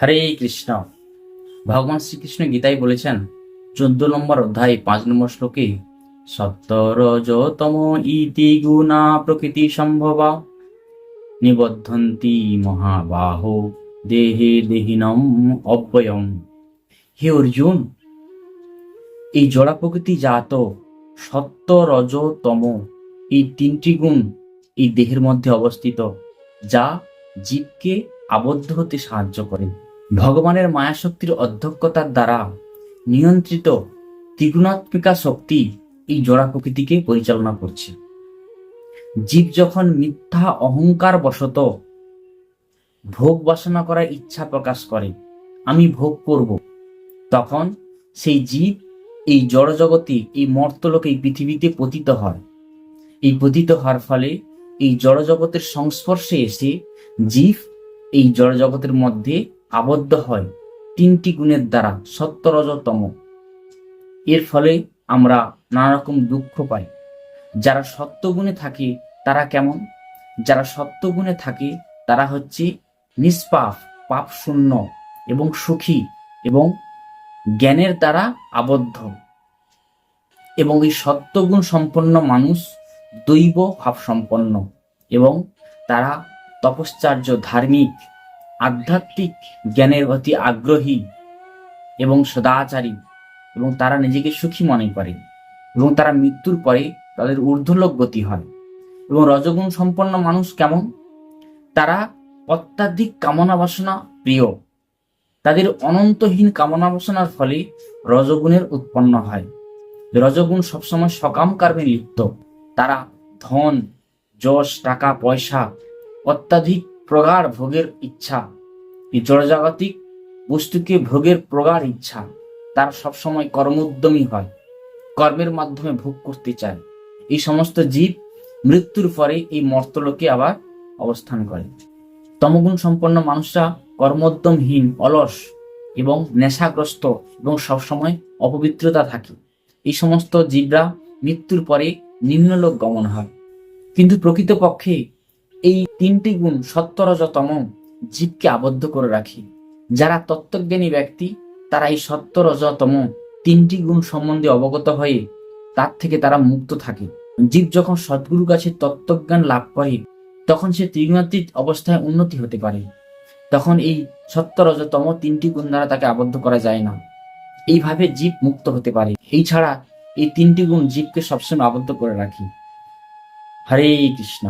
হরে কৃষ্ণ। ভগবান শ্রীকৃষ্ণ গীতায় বলেছেন, চোদ্দ নম্বর অধ্যায়, পাঁচ নম্বর শ্লোকে সত্তরজতম ইতি গুণা প্রকৃতি সম্ভবা, নিবদ্ধন্তি মহাবাহ দেহে দেহিনম অব্যয়ম হে অর্জুন, এই জড়া প্রকৃতি জাত সত্য রজ তম এই তিনটি গুণ এই দেহের মধ্যে অবস্থিত, যা জীবকে আবদ্ধ হতে সাহায্য করে। ভগবানের মায়াশক্তির অধ্যক্ষতার দ্বারা নিয়ন্ত্রিত ত্রিগুণাত্মিকা শক্তি এই জোড়া প্রকৃতিকে পরিচালনা করছে। জীব যখন মিথ্যা অহংকার বশত ভোগ বাসনা করার ইচ্ছা প্রকাশ করে, আমি ভোগ করব, তখন সেই জীব এই জড়জগতে, এই মর্তলোকে, এই পৃথিবীতে পতিত হয়। এই পতিত হওয়ার ফলে এই জড়জগতের সংস্পর্শে এসে জীব এই জড়জগতের মধ্যে আবদ্ধ হয় তিনটি গুণের দ্বারা সত্যরজতম এর ফলে আমরা নানা রকম দুঃখ পাই। যারা সত্যগুণে থাকে, তারা কেমন? যারা সত্যগুণে থাকে, তারা হচ্ছে নিষ্পাপ পাপ শূন্য এবং সুখী এবং জ্ঞানের দ্বারা আবদ্ধ। এবং এই সত্যগুণ সম্পন্ন মানুষ দৈব ভাব সম্পন্ন এবং তারা তপশ্চার্য ধার্মিক আধ্যাত্মিক জ্ঞানের প্রতি আগ্রহী এবং সদাচারী এবং তারা নিজেকে সুখী মনে করে এবং তারা মৃত্যুর পরে তাদের ঊর্ধ্বলোক গতি হয়। এবং রজগুণ সম্পন্ন মানুষ কেমন? তারা অত্যাধিক কামনা বাসনা প্রিয়। তাদের অনন্তহীন কামনা বাসনার ফলে রজগুণের উৎপন্ন হয়। রজগুণ সবসময় সকাম কর্মে লিপ্ত। তারা ধন, যশ, টাকা, পয়সা, অত্যাধিক প্রগাঢ় ভোগের ইচ্ছা। এই জড়জাগতিক বস্তুকে ভোগের প্রগাঢ় ইচ্ছা। তারা সবসময় কর্মোদ্যমী হয়, কর্মের মাধ্যমে ভোগ করতে চায়। এই সমস্ত জীব মৃত্যুর পরে এই মর্তলোকে আবার অবস্থান করে। তমগুণ সম্পন্ন মানুষরা কর্মোদ্যমহীন, অলস এবং নেশাগ্রস্ত এবং সবসময় অপবিত্রতা থাকে। এই সমস্ত জীবরা মৃত্যুর পরে নিম্নলোক গমন হয়। কিন্তু প্রকৃতপক্ষে এই তিনটি গুণ সত্তরজতম জীবকে আবদ্ধ করে রাখে। যারা তত্ত্বজ্ঞানী ব্যক্তি, তারা এই সত্তরজতম তিনটি গুণ সম্বন্ধে অবগত হয়ে তার থেকে তারা মুক্ত থাকে। জীব যখন সদ্গুরু কাছে তত্ত্বজ্ঞান লাভ করে, তখন সে ত্রিগুণাতীত অবস্থায় উন্নতি হতে পারে। তখন এই সত্তরজতম তিনটি গুণ দ্বারা তাকে আবদ্ধ করা যায় না। এইভাবে জীব মুক্ত হতে পারে। এই ছাড়া এই তিনটি গুণ জীবকে সবসময় আবদ্ধ করে রাখি। হরে কৃষ্ণ।